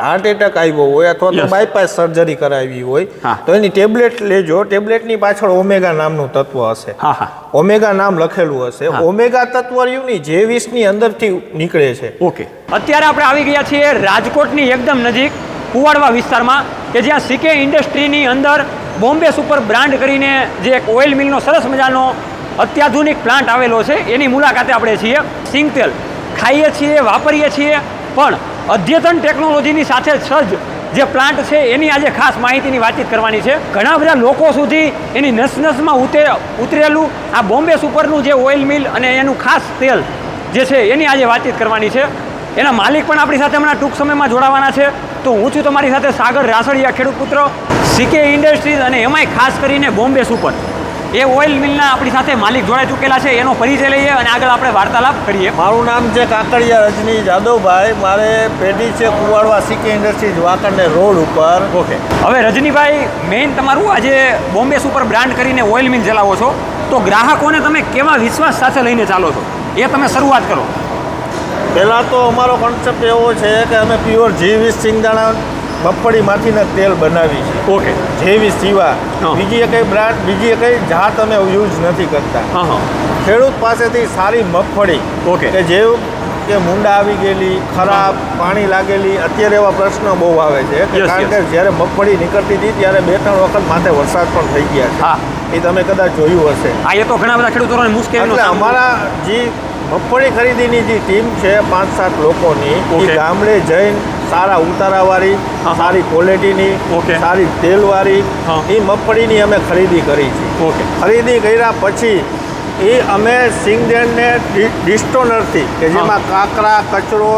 Heart attack આવ્યો હોય અથવા તો બાયપાસ સર્જરી કરાવી હોય. તો એની ટેબ્લેટ લેજો. ટેબ્લેટની પાછળ ઓમેગા નામનું તત્વ હશે. ઓમેગા નામ લખેલું હશે. ઓમેગા તત્વ રહ્યુંની જે વીસની અંદરથી નીકળે છે. ઓકે અત્યારે આપણે આવી ગયા છીએ રાજકોટની એકદમ નજીક કુવાડવા વિસ્તારમાં કે જ્યાં સીકે ઇન્ડસ્ટ્રીની અંદર બોમ્બે સુપર બ્રાન્ડ કરીને જે એક ઓઇલ મિલનો સરસ મજાનો અત્યાધુનિક પ્લાન્ટ આવેલો છે. એની મુલાકાતે આપણે છીએ સિંગ તેલ ખાઈએ છીએ વાપરીએ છીએ પણ અદ્યતન ટેકનોલોજીની સાથે સજ્જ જે પ્લાન્ટ છે, એની આજે ખાસ માહિતીની વાતચીત કરવાની છે. ઘણા બધા લોકો સુધી એની નસ નસમાં ઉતે, ઉતરેલું આ બોમ્બે સુપરનું જે ઓઇલ મિલ અને એનું ખાસ તેલ જે છે, એની આજે વાતચીત કરવાની છે. એના માલિક પણ આપણી સાથે હમણાં ટૂંક સમયમાં જોડાવાના છે. તો હું છું તમારી સાથે સાગર રાસડિયા ખેડૂત પુત્ર સીકે ઇન્ડસ્ટ્રીઝ અને એમાંય ખાસ કરીને બોમ્બે સુપર. એ ઓઇલ મિલના આપણી સાથે માલિક જોડાઈ ચૂકેલા છે એનો પરિચય લઈએ અને આગળ આપણે વાર્તાલાપ કરીએ. મારું નામ છે કાકડિયા રજની જાદવભાઈ. મારે પેઢી છે કુવાડવા સીકે ઇન્ડસ્ટ્રીઝ વાંકણને રોડ ઉપર. ઓકે. હવે રજનીભાઈ મેઇન તમારું આજે બોમ્બે સુપર બ્રાન્ડ કરીને ઓઇલ મિલ ચલાવો છો. તો ગ્રાહકોને તમે કેવા વિશ્વાસ સાથે લઈને ચાલો છો? એ તમે શરૂઆત કરો. પહેલાં તો અમારો કોન્સેપ્ટ એવો છે કે અમે પ્યોર જીવીસ સિંગદાણા મગફળીમાંથીના તેલ બનાવી છે. ઓકે. જેવી સિવા. બીજી કઈ બ્રાન્ડ બીજી કઈ જાત અમે યુઝ નથી કરતા. ખેડૂત પાસેથી સારી મગફળી. ઓકે. કે જેવું કે મુંડા આવી ગયેલી ખરાબ પાણી લાગેલી અત્યારે એવા પ્રશ્નો બહુ આવે છે. કારણ કે જ્યારે મગફળી નીકળતી હતી ત્યારે બે ત્રણ વખત માથે વરસાદ પણ થઈ ગયા છે. હા. એ તમે કદાચ જોયું હશે. આ એ તો ઘણા બધા ખેડૂતોને મુશ્કેલી અમારા જે મગફળી ખરીદીની જે ટીમ છે પાંચ સાત લોકોની એ ગામડે જઈને સારા ઉતારાવાળી. સારી ક્વોલિટીની ઓકે. સારી તેલવાળી હા. એ મગફળીની અમે ખરીદી કરી છે ઓકે ખરીદી કર્યા પછી એ અમે સિંગદેણને ડિસ્ટોનરથી કે જેમાં કાકરા કચરો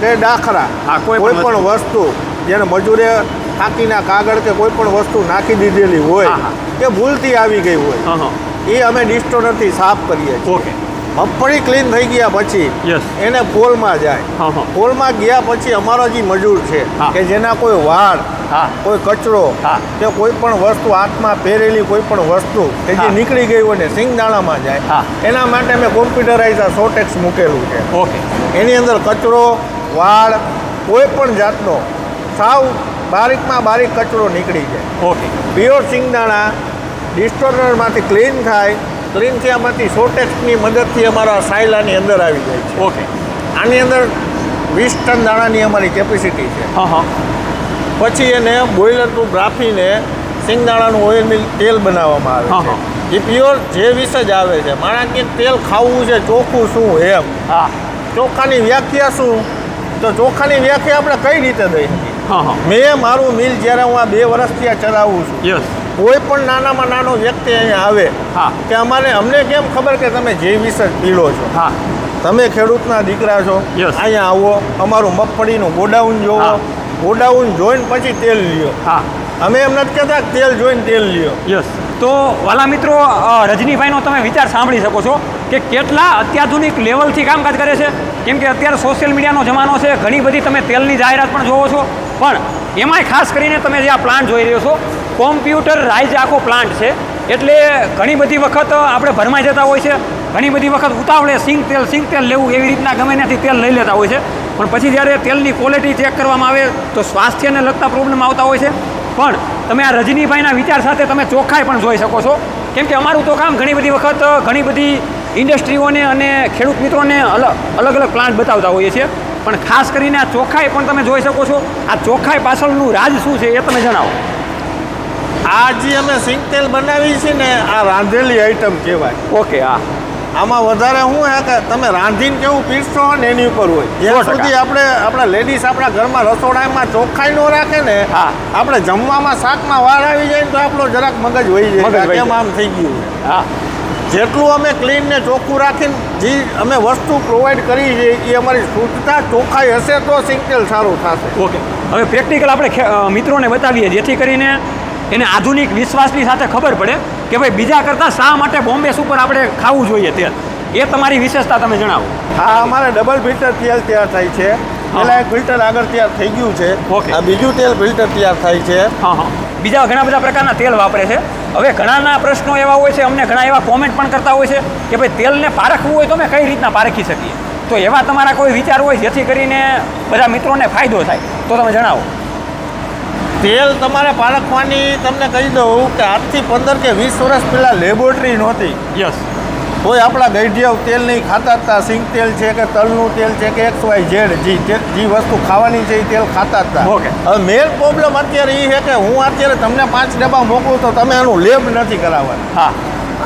કે ડાખરા કોઈ પણ કોઈ પણ વસ્તુ જેને મજૂરે થાકીના કાગળ કે કોઈ પણ વસ્તુ નાખી દીધેલી હોય. કે ભૂલથી આવી ગઈ હોય હા હા એ અમે ડિસ્ટોનરથી સાફ કરીએ છીએ ઓકે મગફળી ક્લીન થઈ ગયા પછી. એને પોલમાં જાય. પોલમાં ગયા પછી અમારો જે મજૂર છે કે જેના કોઈ વાળ હા. કોઈ કચરો. કે કોઈ પણ વસ્તુ હાથમાં પહેરેલી કોઈ પણ વસ્તુ કે જે નીકળી ગઈ હોય ને સિંગદાણામાં જાય હા. એના માટે મેં કોમ્પ્યુટરાઇઝ આ સોટેક્સ મૂકેલું છે. ઓકે. એની અંદર કચરો વાળ કોઈ પણ જાતનો સાવ બારીકમાં બારીક કચરો નીકળી જાય. ઓકે. પ્યોર સિંગદાણા ડિસ્ટોનરમાંથી ક્લીન થાય ક્લીન થયામાંથી સોટેક્સની મદદથી અમારા સાયલાની અંદર આવી જાય છે. ઓકે આની અંદર વીસ ટન દાણાની અમારી કેપેસિટી છે. હા હા. પછી એને બોઇલર ટુ ગ્રાફીને સિંગદાણાનું ઓઇલ મિલ તેલ બનાવવામાં આવે છે. એ પ્યોર જે વિશે જ આવે છે. માણા કે તેલ ખાવું છે ચોખ્ખું શું એમ? હા. ચોખાની વ્યાખ્યા શું? તો ચોખાની વ્યાખ્યા આપણે કઈ રીતે દઈ શકીએ? હા હા. મેં મારું મિલ જ્યારે હું આ બે વર્ષથી આ ચલાવું છું. યસ કોઈ પણ નાનામાં નાનો વ્યક્તિ અહીંયા આવે હા. કે અમારે અમને કેમ ખબર કે તમે જે વિશે જ પીલો છો? હા. તમે ખેડૂતના દીકરા છો. અહીંયા આવો અમારું મગફળીનું ગોડાઉન જોવો ગોડાઉન જોઈને પછી તેલ લ્યો. હા. અમે એમ નથી કહેતા તેલ જોઈને તેલ લ્યો. યસ તો વાલા મિત્રો રજનીભાઈનો તમે વિચાર સાંભળી શકો છો કે કેટલા અત્યાધુનિક લેવલથી કામકાજ કરે છે. કેમ કે અત્યારે સોશિયલ મીડિયાનો જમાનો છે ઘણી બધી તમે તેલની જાહેરાત પણ જોવો છો. પણ એમાંય ખાસ કરીને તમે જે આ પ્લાન્ટ જોઈ રહ્યો છો કોમ્પ્યુટર રાઇઝ આખો પ્લાન્ટ છે. એટલે ઘણી બધી વખત આપણે ભરમાઈ જતા હોય છે. ઘણી બધી વખત ઉતાવળે સિંગ તેલ સિંગ તેલ લેવું એવી રીતના ગમે ત્યાંથી તેલ લઈ લેતા હોય છે. પણ પછી જ્યારે તેલની ક્વોલિટી ચેક કરવામાં આવે તો સ્વાસ્થ્યને લગતા પ્રોબ્લેમ આવતા હોય છે. પણ તમે આ રજનીભાઈના વિચાર સાથે તમે ચોખ્ખાઈ પણ જોઈ શકો છો. કેમ કે અમારું તો કામ ઘણી બધી વખત ઘણી બધી ઇન્ડસ્ટ્રીઓને અને ખેડૂત મિત્રોને અલગ અલગ અલગ પ્લાન્ટ બતાવતા હોઈએ છીએ. પણ ખાસ કરીને આ ચોખ્ખાઈ પણ તમે જોઈ શકો છો. આ ચોખ્ખાઈ પાછળનું રાજ શું છે એ તમે જણાવો. આ જે અમે સિંગ તેલ બનાવી છે ને આ રાંધેલી આઈટમ કહેવાય. ઓકે હા. આમાં વધારે શું હે કે તમે રાંધીને કેવું પીરસો હોય ને એની ઉપર હોય. જ્યાં સુધી આપણે આપણા લેડીઝ આપણા ઘરમાં રસોડામાં ચોખ્ખાઈ ન રાખે ને હા. આપણે જમવામાં શાકમાં વાર આવી જાય ને તો આપણો જરાક મગજ વહી જાય. કેમ આમ થઈ ગયું? હા. જેટલું અમે ક્લીન ને ચોખ્ખું રાખીને જે અમે વસ્તુ પ્રોવાઈડ કરી છે એ અમારી શુદ્ધતા ચોખ્ખાઈ હશે તો સિંગતેલ સારું થશે. ઓકે. હવે પ્રેક્ટિકલ આપણે મિત્રોને બતાવીએ. જેથી કરીને એને આધુનિક વિશ્વાસની સાથે ખબર પડે કે ભાઈ બીજા કરતાં શા માટે બોમ્બે સુપર આપણે ખાવું જોઈએ તેલ? એ તમારી વિશેષતા તમે જણાવો. હા અમારે ડબલ ફિલ્ટર તેલ તૈયાર થાય છે. પહેલાં એક ફિલ્ટર આગળ તૈયાર થઈ ગયું છે. ઓકે. આ બીજું તેલ ફિલ્ટર તૈયાર થાય છે. હા હા. બીજા ઘણા બધા પ્રકારના તેલ વાપરે છે. હવે ઘણાના પ્રશ્નો એવા હોય છે અમને ઘણા એવા કોમેન્ટ પણ કરતા હોય છે કે ભાઈ તેલને પારખવું હોય તો અમે કઈ રીતના પારખી શકીએ? તો એવા તમારા કોઈ વિચાર હોય જેથી કરીને બધા મિત્રોને ફાયદો થાય તો તમે જણાવો. તેલ તમારે પારખવાની તમને કહી દઉં કે આજથી પંદર કે વીસ વર્ષ પહેલાં લેબોરેટરી નહોતી. યસ તોય આપણા ગઈઢિયાઓ તેલ નહીં ખાતા હતા સિંગ તેલ છે કે તલનું તેલ છે કે એક્સ વાય ઝેડ જી જે વસ્તુ ખાવાની છે એ તેલ ખાતા હતા. ઓકે હવે મેઇન પ્રોબ્લેમ અત્યારે એ છે કે હું અત્યારે તમને પાંચ ડબ્બા મોકલું તો તમે આનું લેબ નથી કરાવવાનું. હા.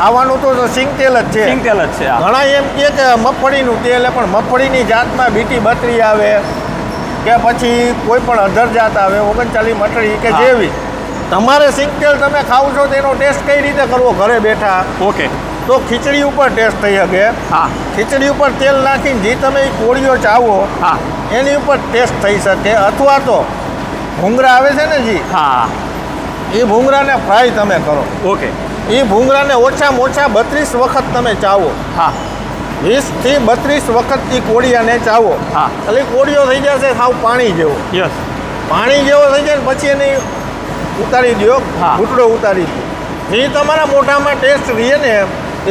આવવાનું તો સિંગ તેલ જ છે. સિંગ તેલ જ છે. ઘણા એમ કે મગફળીનું તેલ પણ મગફળીની જાતમાં બીટી બત્રી આવે કે પછી કોઈ પણ અધર જાત આવે ઓગણચાલીસ મટડી કે જેવી. તમારે સિંગતેલ તમે ખાવ છો તેનો ટેસ્ટ કઈ રીતે કરવો? ઘરે બેઠા. ઓકે. તો ખીચડી ઉપર ટેસ્ટ થઈ શકે. હા. ખીચડી ઉપર તેલ નાખીને જે તમે એ કોળીઓ ચાવો હા. એની ઉપર ટેસ્ટ થઈ શકે. અથવા તો ભૂંગરા આવે છે ને જી હા. એ ભૂંગરાને ફ્રાય તમે કરો. ઓકે. એ ભૂંગરાને ઓછામાં ઓછા બત્રીસ વખત તમે ચાવો. હા. વીસથી બત્રીસ વખત એ કોળિયાને ચાવો. હા. એટલે કોળિયો થઈ જશે સાવ પાણી જેવો. યસ. પાણી જેવો થઈ જાય ને પછી એને ઉતારી દો. ઘૂંટડો ઉતારી દો જે તમારા મોઢામાં ટેસ્ટ રહે ને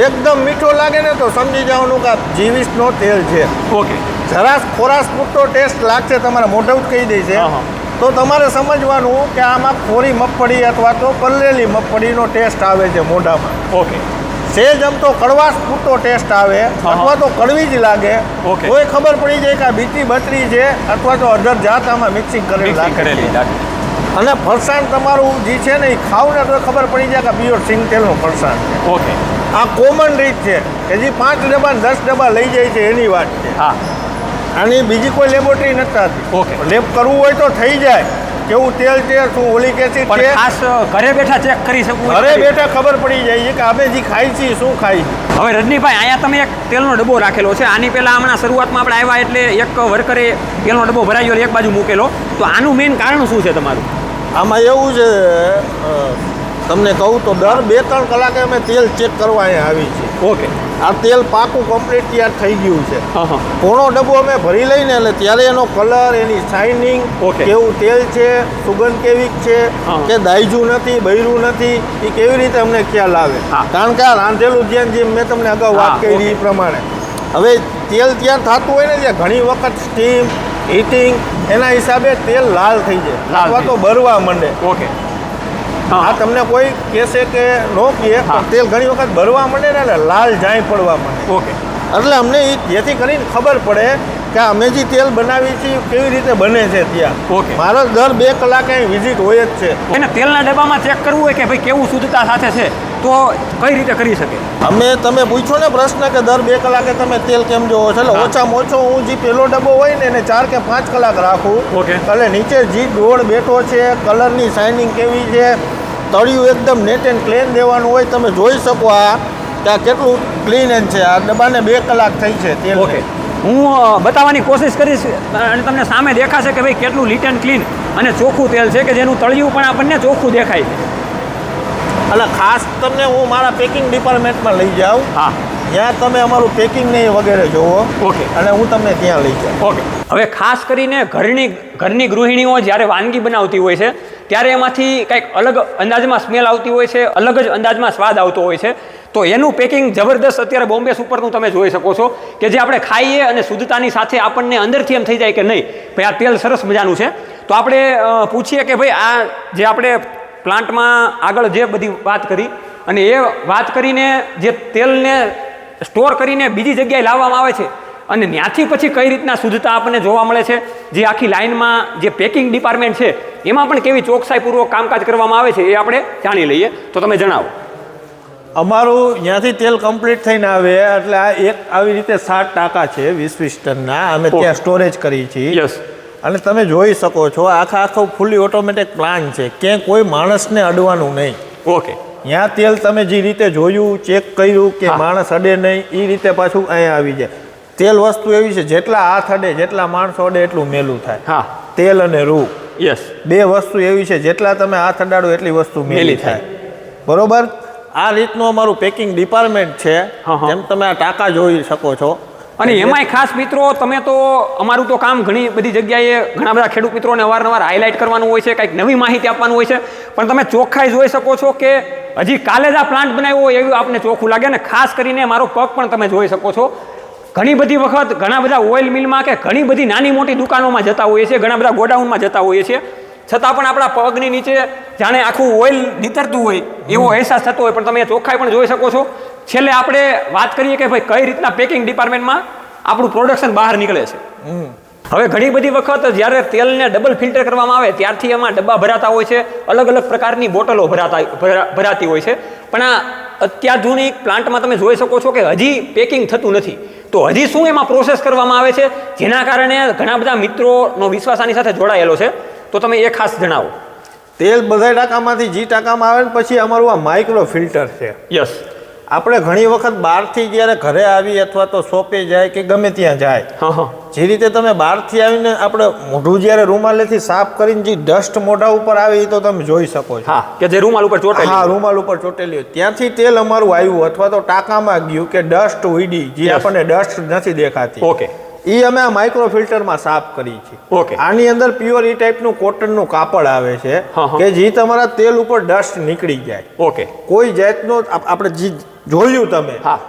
એકદમ મીઠો લાગે ને તો સમજી જવાનું કે જીવીસનો તેલ છે. ઓકે. જરા ખોરાશ પૂરતો ટેસ્ટ લાગશે તમારા મોઢું જ કહી દેશે હા, હા. તો તમારે સમજવાનું કે આમાં ખોરી મગફળી અથવા તો પલળેલી મગફળીનો ટેસ્ટ આવે છે મોઢામાં. ઓકે. સેજ આમ તો કડવાશ પૂરતો ટેસ્ટ આવે અથવા તો કડવી જ લાગે. તોય ખબર પડી જાય કે આ બીટી બત્રી છે અથવા તો અઢર જાત આમાં મિક્સિંગ કરેલી કરેલી અને ફરસાણ તમારું જે છે ને એ ખાવ ને તો ખબર પડી જાય કે પ્યોર સિંગ તેલનું ફરસાણ ઓકે. આ કોમન રીત છે કે જે પાંચ ડબ્બા દસ ડબ્બા લઈ જાય છે એની વાત છે. હા. આની બીજી કોઈ લેબોરેટરી નથી થતી. ઓકે. લેબ કરવું હોય તો થઈ જાય. કેવું તેલ છે શું ઓલિક એસિડ છે ખાસ ઘરે બેઠા ચેક કરી શકું ઘરે બેઠા ખબર પડી જાય છે કે આપણે જે ખાઈ છીએ શું ખાઈ છીએ હવે રજનીભાઈ અહીંયા તમે એક તેલનો ડબ્બો રાખેલો છે. આની પહેલાં હમણાં શરૂઆતમાં આપણે આવ્યા એટલે એક વર્કરે તેલનો ડબ્બો ભરાઈ ગયો એક બાજુ મૂકેલો. તો આનું મેઇન કારણ શું છે તમારું? આમાં એવું છે તમને કહું તો દર બે ત્રણ કલાકે અમે તેલ ચેક કરવા અહીંયા આવી છીએ. ઓકે આ તેલ પાકું કમ્પ્લીટ તૈયાર થઈ ગયું છે. પોણો ડબ્બો અમે ભરી લઈને એટલે ત્યારે એનો કલર એની શાઇનિંગ. કેવું તેલ છે સુગંધ કેવી છે કે દાયજું નથી બૈરું નથી એ કેવી રીતે અમને ખ્યાલ આવે? કારણ કે આ રાંધેલું ધ્યાન જેમ મેં તમને અગાઉ વાત કરી એ પ્રમાણે. હવે તેલ ત્યાં થતું હોય ને ત્યાં ઘણી વખત સ્ટીમ હીટિંગ એના હિસાબે તેલ લાલ થઈ જાય. અથવા તો બરવા માંડે. ઓકે આ તમને કોઈ કહેશે કે નો કહે. તેલ ઘણી વખત ભરવા માંડે ને એટલે લાલ જાય પડવા માંડે. ઓકે. એટલે અમને એ જેથી કરીને ખબર પડે કે અમે જે તેલ બનાવી છીએ કેવી રીતે બને છે ત્યાં. ઓકે. મારો દર બે કલાકે અહીં વિઝિટ હોય જ છે. એને તેલના ડબ્બામાં ચેક કરવું હોય કે ભાઈ કેવું શુદ્ધતા સાથે છે? તો કઈ રીતે કરી શકે? અમે તમે પૂછો ને પ્રશ્ન કે દર બે કલાકે તમે તેલ કેમ જોવો છો? એટલે ઓછામાં ઓછો હું જે પેલો ડબ્બો હોય ને એને ચાર કે પાંચ કલાક રાખું. ઓકે. એટલે નીચે જે ડોળ બેઠો છે કલરની શાઇનિંગ કેવી છે તળિયું એકદમ નેટ એન્ડ ક્લીન દેવાનું હોય તમે જોઈ શકો આ કે આ કેટલું ક્લીન એન્ડ છે. આ ડબ્બાને બે કલાક થઈ છે તેલ ઓકે. હું બતાવવાની કોશિશ કરીશ અને તમને સામે દેખાશે કે ભાઈ કેટલું લીટ એન્ડ ક્લીન અને ચોખ્ખું તેલ છે કે જેનું તળિયું પણ આપણને ચોખ્ખું દેખાય. છે એટલે ખાસ તમને હું મારા પેકિંગ ડિપાર્ટમેન્ટમાં લઈ જાઉં. હા. ત્યાં તમે અમારું પેકિંગ ને વગેરે જોવો. ઓકે. અને હું તમને ત્યાં લઈ જાઉં. ઓકે. હવે ખાસ કરીને ઘરની ઘરની ગૃહિણીઓ જ્યારે વાનગી બનાવતી હોય છે ત્યારે એમાંથી કંઈક અલગ અંદાજમાં સ્મેલ આવતી હોય છે અલગ જ અંદાજમાં સ્વાદ આવતો હોય છે. તો એનું પેકિંગ જબરદસ્ત અત્યારે બોમ્બે સુપરનું તમે જોઈ શકો છો કે જે આપણે ખાઈએ અને શુદ્ધતાની સાથે આપણને અંદરથી એમ થઈ જાય કે નહીં ભાઈ આ તેલ સરસ મજાનું છે. તો આપણે પૂછીએ કે ભાઈ આ જે આપણે પ્લાન્ટમાં આગળ જે બધી વાત કરી અને એ વાત કરીને જે તેલને સ્ટોર કરીને બીજી જગ્યાએ લાવવામાં આવે છે અને ત્યાંથી પછી કઈ રીતના શુદ્ધતા આપણને જોવા મળે છે? જે આખી લાઇનમાં જે પેકિંગ ડિપાર્ટમેન્ટ છે એમાં પણ કેવી ચોકસાઈપૂર્વક કામકાજ કરવામાં આવે છે એ આપણે જાણી લઈએ. તો તમે જણાવો. અમારું ત્યાંથી તેલ કમ્પ્લીટ થઈને આવે એટલે આ એક આવી રીતે સાત ટાંકા છે વીસ વીસ ટનના. અમે ત્યાં સ્ટોરેજ કરીએ છીએ. યસ અને તમે જોઈ શકો છો આખા આખો ફૂલી ઓટોમેટિક પ્લાન છે. ક્યાં કોઈ માણસને અડવાનું નહીં. ઓકે ત્યાં તેલ તમે જે રીતે જોયું ચેક કર્યું કે માણસ અડે નહીં એ રીતે પાછું અહીંયા આવી જાય. તેલ વસ્તુ એવી છે જેટલા હાથ અડે જેટલા માણસો અડે એટલું મેલું થાય. હા. તેલ અને રૂ. યસ બે વસ્તુ એવી છે જેટલા તમે હાથ અડાડો એટલી વસ્તુ મેલી થાય. બરોબર? આ રીતનું અમારું પેકિંગ ડિપાર્ટમેન્ટ છે. જેમ તમે આ ટાંકા જોઈ શકો છો. અને એમાંય ખાસ મિત્રો તમે તો અમારું તો કામ ઘણી બધી જગ્યાએ ઘણા બધા ખેડૂત મિત્રોને અવારનવાર હાઇલાઇટ કરવાનું હોય છે કંઈક નવી માહિતી આપવાનું હોય છે. પણ તમે ચોખ્ખાઈ જોઈ શકો છો કે હજી કાલે જ આ પ્લાન્ટ બનાવ્યો હોય એવું આપને ચોખ્ખું લાગે અને ખાસ કરીને મારો પગ પણ તમે જોઈ શકો છો. ઘણી બધી વખત ઘણા બધા ઓઇલ મિલમાં કે ઘણી બધી નાની મોટી દુકાનોમાં જતા હોઈએ છીએ ઘણા બધા ગોડાઉનમાં જતા હોઈએ છીએ. છતાં પણ આપણા પગની નીચે જાણે આખું ઓઇલ નીતરતું હોય એવો અહેસાસ થતો હોય. પણ તમે ચોખ્ખાઈ પણ જોઈ શકો છો. છેલ્લે આપણે વાત કરીએ કે ભાઈ કઈ રીતના પેકિંગ ડિપાર્ટમેન્ટમાં આપણું પ્રોડક્શન બહાર નીકળે છે. હવે ઘણી બધી વખત જ્યારે તેલને ડબલ ફિલ્ટર કરવામાં આવે ત્યારથી એમાં ડબ્બા ભરાતા હોય છે. અલગ અલગ પ્રકારની બોટલો ભરાતા ભરાતી હોય છે. પણ આ અત્યાધુનિક પ્લાન્ટમાં તમે જોઈ શકો છો કે હજી પેકિંગ થતું નથી. તો હજી શું એમાં પ્રોસેસ કરવામાં આવે છે? જેના કારણે ઘણા બધા મિત્રોનો વિશ્વાસ આની સાથે જોડાયેલો છે. તો તમે એ ખાસ જણાવો. તેલ બધા ટાંકામાંથી જી ટાંકામાં આવે ને પછી અમારું આ માઇક્રો ફિલ્ટર છે. યસ. આપણે ઘણી વખત બહારથી જ્યારે ઘરે આવી અથવા તો શોપે જાય કે ગમે ત્યાં જાય જે રીતે તમે બહારથી આવીને આપણે મોઢું જ્યારે રૂમાલેથી સાફ કરીને જે ડસ્ટ મોઢા ઉપર આવે એ તો તમે જોઈ શકો છો. કે જે રૂમાલ ઉપર હા રૂમાલ ઉપર ચોટેલી હોય. ત્યાંથી તેલ અમારું આવ્યું અથવા તો ટાંકામાં ગયું કે ડસ્ટ ઉડી જે આપણને ડસ્ટ નથી દેખાતી. ઓકે એ અમે આ માઇક્રો ફિલ્ટરમાં સાફ કરી છે. ઓકે આની અંદર પ્યોર એ ટાઈપનું કોટનનું કાપડ આવે છે. કે જે તમારા તેલ ઉપર ડસ્ટ નીકળી જાય. ઓકે કોઈ જાતનો આપણે જે જોયું તમે? હા.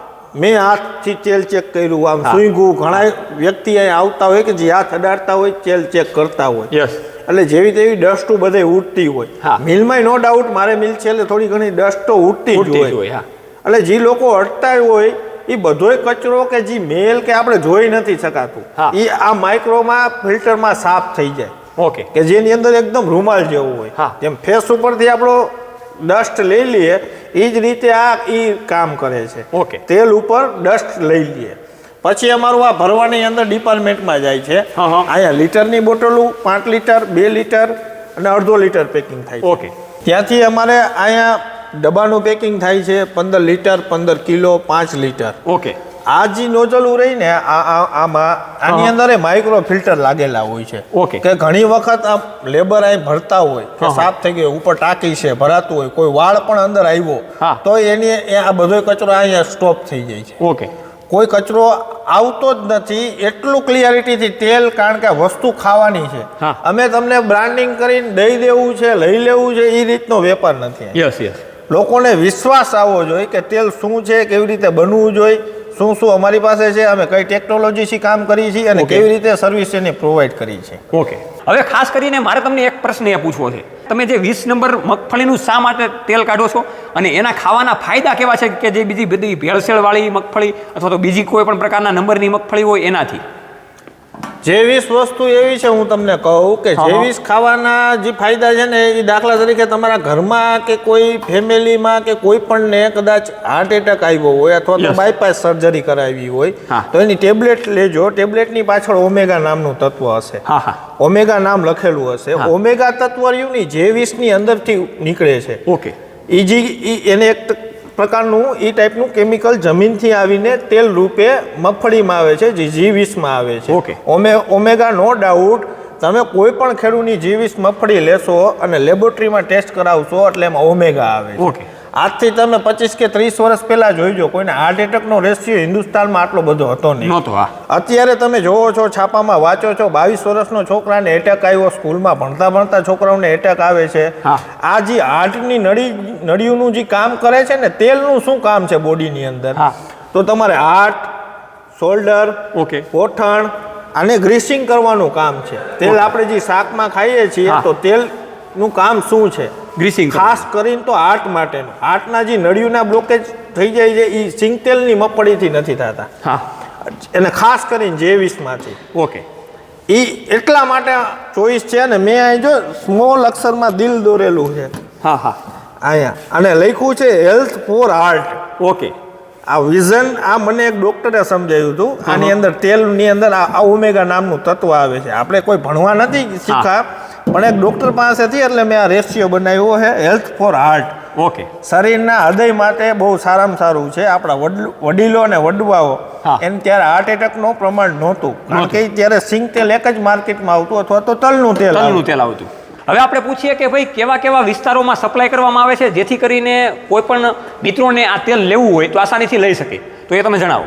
મેં હાથથી તેલ ચેક કર્યું આમ. સૂંઘું ઘણા વ્યક્તિ અહીં આવતા હોય કે જે હાથ અડાડતા હોય તેલ ચેક કરતા હોય. યસ એટલે જેવી તેવી ડસ્ટ બધે ઉડતી હોય. મિલમાં નો ડાઉટ મારે મિલ છે એટલે થોડી ઘણી ડસ્ટ તો ઉડતી જ હોય. એટલે જે લોકો અડતા હોય એ બધોય કચરો કે જે મેલ કે આપણે જોઈ નથી શકાતું. એ આ માઇક્રોમાં ફિલ્ટરમાં સાફ થઈ જાય. ઓકે. કે જેની અંદર એકદમ રૂમાલ જેવું હોય. હા. જેમ ફેસ ઉપરથી આપણો ડસ્ટ લઈ લઈએ એ જ રીતે આ એ કામ કરે છે. ઓકે. તેલ ઉપર ડસ્ટ લઈ લઈએ. પછી અમારું આ ભરવાની અંદર ડિપાર્ટમેન્ટમાં જાય છે. અહીંયા લીટરની બોટલો પાંચ લીટર બે લીટર અને અડધો લીટર પેકિંગ થાય ઓકે. ત્યાંથી અમારે અહીંયા ડબ્બાનું પેકિંગ થાય છે પંદર લીટર પંદર કિલો પાંચ લીટર. ઓકે. આ જે નોઝલું રહી ને આ આ- આમાં આની. અંદર માઇક્રો ફિલ્ટર લાગેલા હોય છે. ઓકે. કે ઘણી વખત આ લેબર અહીં ભરતા હોય કે. સાફ થઈ ગયો ઉપર ટાંકી છે ભરાતું હોય કોઈ વાળ પણ અંદર આવ્યો તો એની આ બધો કચરો અહીંયા સ્ટોપ થઈ જાય છે. ઓકે. કોઈ કચરો આવતો જ નથી એટલું ક્લિયરિટીથી તેલ કારણ કે આ વસ્તુ ખાવાની છે. અમે તમને બ્રાન્ડિંગ કરીને દઈ દેવું છે લઈ લેવું છે એ રીતનો વેપાર નથી. યસ યસ લોકોને વિશ્વાસ આવવો જોઈએ કે તેલ શું છે કેવી રીતે બનવું જોઈએ શું શું અમારી પાસે છે અમે કઈ ટેકનોલોજીથી કામ કરીએ છીએ અને કેવી રીતે સર્વિસ એને પ્રોવાઈડ કરી છે ઓકે હવે ખાસ કરીને મારે તમને એક પ્રશ્ન એ પૂછવો છે. તમે જે વીસ નંબર મગફળીનું શા માટે તેલ કાઢો છો? અને એના ખાવાના ફાયદા કેવા છે કે જે બીજી બધી ભેળસેળવાળી મગફળી અથવા તો બીજી કોઈ પણ પ્રકારના નંબરની મગફળી હોય એનાથી? જેવીસ વસ્તુ એવી છે હું તમને કહું કે. જેવીસ ખાવાના જે ફાયદા છે ને એ દાખલા તરીકે તમારા ઘરમાં કે કોઈ ફેમિલીમાં કે કોઈ પણને કદાચ હાર્ટ એટેક આવ્યો હોય અથવા તો બાયપાસ સર્જરી કરાવી હોય તો એની ટેબ્લેટ લેજો. ટેબ્લેટની પાછળ ઓમેગા નામનું તત્વ હશે. ઓમેગા નામ લખેલું હશે. ઓમેગા તત્વર્યુની જેવીસની અંદરથી નીકળે છે. ઓકે એ જે એને એક પ્રકારનું એ ટાઈપનું કેમિકલ જમીનથી આવીને તેલ રૂપે મગફળીમાં આવે છે જે જીવીસમાં આવે છે. ઓકે. ઓમે ઓમેગા નો ડાઉટ તમે કોઈ પણ ખેડૂતની જીવીસ મગફળી લેશો અને લેબોરેટરીમાં ટેસ્ટ કરાવશો એટલે એમાં ઓમેગા આવે ઓકે આજથી તમે પચીસ કે ત્રીસ વર્ષ પહેલા જોઈજો કોઈને હાર્ટ એટેકનો રેશિયો હિન્દુસ્તાનમાં આટલો બધો હતો નહીં. નહોતો અત્યારે તમે જોવો છો છાપામાં વાંચો છો બાવીસ વર્ષનો છોકરાને એટેક આવ્યો સ્કૂલમાં ભણતા ભણતા છોકરાઓને એટેક આવે છે. આ જે હાર્ટની નળી નળીઓનું જે કામ કરે છે ને તેલનું શું કામ છે બોડીની અંદર? તો તમારે હાર્ટ શોલ્ડર ઓકે કોઠણ આને ગ્રીસિંગ કરવાનું કામ છે. તેલ આપણે જે શાકમાં ખાઈએ છીએ તો તેલનું કામ શું છે? ગ્રીસિંગ ખાસ કરીને તો આર્ટ માટેનું. આર્ટના જે નળિયુના બ્લોકેજ થઈ જાય છે એ સિંગતેલની મગફળીથી નથી થતા. હા. એને ખાસ કરીને જેવીસમાંથી ઓકે. એ એટલા માટે ચોઈસ છે ને મેં અહીં જો સ્મોલ અક્ષરમાં દિલ દોરેલું છે. હા હા. અહીંયા. અને લખ્યું છે હેલ્થ ફોર હાર્ટ ઓકે. આ વિઝન આ મને એક ડોક્ટરે સમજાવ્યું હતું. આની અંદર તેલની અંદર આ આ ઓમેગા નામનું તત્વ આવે છે. આપણે કોઈ ભણવા નથી શીખા. પણ એક ડોક્ટર પાસેથી એટલે મેં આ રેશિયો બનાવ્યો છે હેલ્થ ફોર હાર્ટ ઓકે. શરીરના હૃદય માટે બહુ સારામાં સારું છે. આપણા વડ- વડીલો અને વડવાઓ એમ ત્યારે હાર્ટ એટેકનું પ્રમાણ નહોતું. કારણ કે ત્યારે સિંગ તેલ એક જ માર્કેટમાં આવતું અથવા તો તલનું તેલ તલનું તેલ આવતું. હવે આપણે પૂછીએ કે ભાઈ કેવા કેવા વિસ્તારોમાં સપ્લાય કરવામાં આવે છે જેથી કરીને કોઈ પણ મિત્રોને આ તેલ લેવું હોય તો આસાનીથી લઈ શકે. તો એ તમે જણાવો.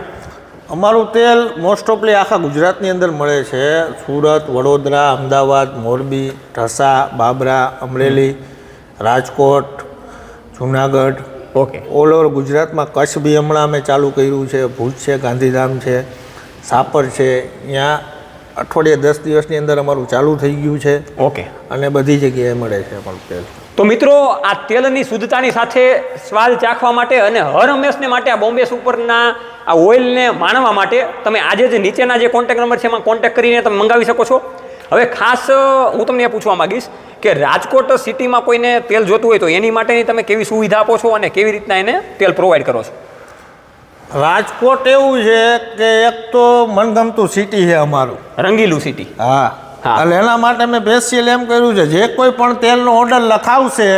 અમારું તેલ મોસ્ટ ઓફલી આખા ગુજરાતની અંદર મળે છે. Surat Vadodara Ahmedabad Morbi Dhasa Babra Amreli Rajkot Junagadh okay. All over ગુજરાતમાં કચ્છ બી હમણાં અમે ચાલુ કર્યું છે ભુજ છે ગાંધીધામ છે સાપર છે. ત્યાં અઠવાડિયે દસ દિવસની અંદર અમારું ચાલુ થઈ ગયું છે. ઓકે. અને બધી જગ્યાએ મળે છે પણ તેલ. તો મિત્રો આ તેલની શુદ્ધતાની સાથે સ્વાદ ચાખવા માટે અને હર હંમેશને માટે આ બોમ્બે સુપરના આ ઓઇલને માણવા માટે તમે આજે જે નીચેના જે કોન્ટેક્ટ નંબર છે એમાં કોન્ટેક્ટ કરીને તમે મંગાવી શકો છો. હવે ખાસ હું તમને એ પૂછવા માંગીશ કે રાજકોટ સિટીમાં કોઈને તેલ જોતું હોય તો એની માટેની તમે કેવી સુવિધા આપો છો અને કેવી રીતના એને તેલ પ્રોવાઈડ કરો છો? રાજકોટ એવું છે કે એક તો મનગમતું સિટી છે અમારું. રંગીલું સિટી હા હા. એટલે એના માટે મેં સ્પેશિયલ એમ કર્યું છે જે કોઈ પણ તેલનો ઓર્ડર લખાવશે.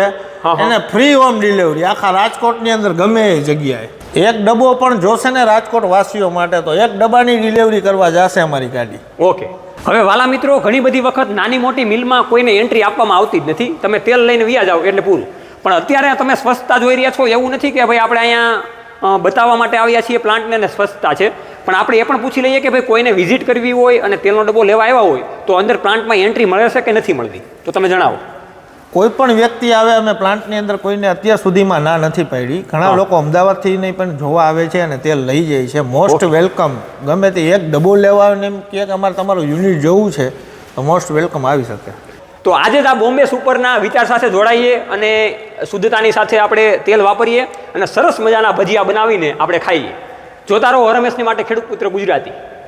એને ફ્રી હોમ ડિલિવરી આખા રાજકોટની અંદર ગમે એ જગ્યાએ. એક ડબ્બો પણ જોશે ને રાજકોટ વાસીઓ માટે તો એક ડબ્બાની ડિલિવરી કરવા જશે અમારી ગાડી. ઓકે. હવે વાલા મિત્રો ઘણી બધી વખત નાની મોટી મિલમાં કોઈને એન્ટ્રી આપવામાં આવતી જ નથી. તમે તેલ લઈને વ્યા જાઓ એટલે પૂરું. પણ અત્યારે તમે સ્વચ્છતા જોઈ રહ્યા છો એવું નથી કે ભાઈ આપણે અહીંયા બતાવવા માટે આવ્યા છીએ પ્લાન્ટને સ્વચ્છતા છે. પણ આપણે એ પણ પૂછી લઈએ કે ભાઈ કોઈને વિઝિટ કરવી હોય અને તેલનો ડબ્બો લેવા આવ્યા હોય તો અંદર પ્લાન્ટમાં એન્ટ્રી મળે છે કે નથી મળતી? તો તમે જણાવો. કોઈ પણ વ્યક્તિ આવે અમે પ્લાન્ટની અંદર કોઈને અત્યાર સુધીમાં ના નથી પાડી. ઘણા લોકો અમદાવાદથી નહીં પણ જોવા આવે છે અને તેલ લઈ જાય છે. મોસ્ટ વેલકમ ગમે તે એક ડબ્બો લેવા આવે ને એમ કે અમારે તમારું યુનિટ જોવું છે તો મોસ્ટ વેલકમ આવી શકે. તો આજે જ આ બોમ્બે સુપરના વિચાર સાથે જોડાઈએ અને શુદ્ધતાની સાથે આપણે તેલ વાપરીએ અને સરસ મજાના ભજીયા બનાવીને આપણે ખાઈએ. જોતા રહો હર માટે ખેડૂત પુત્ર ગુજરાતી.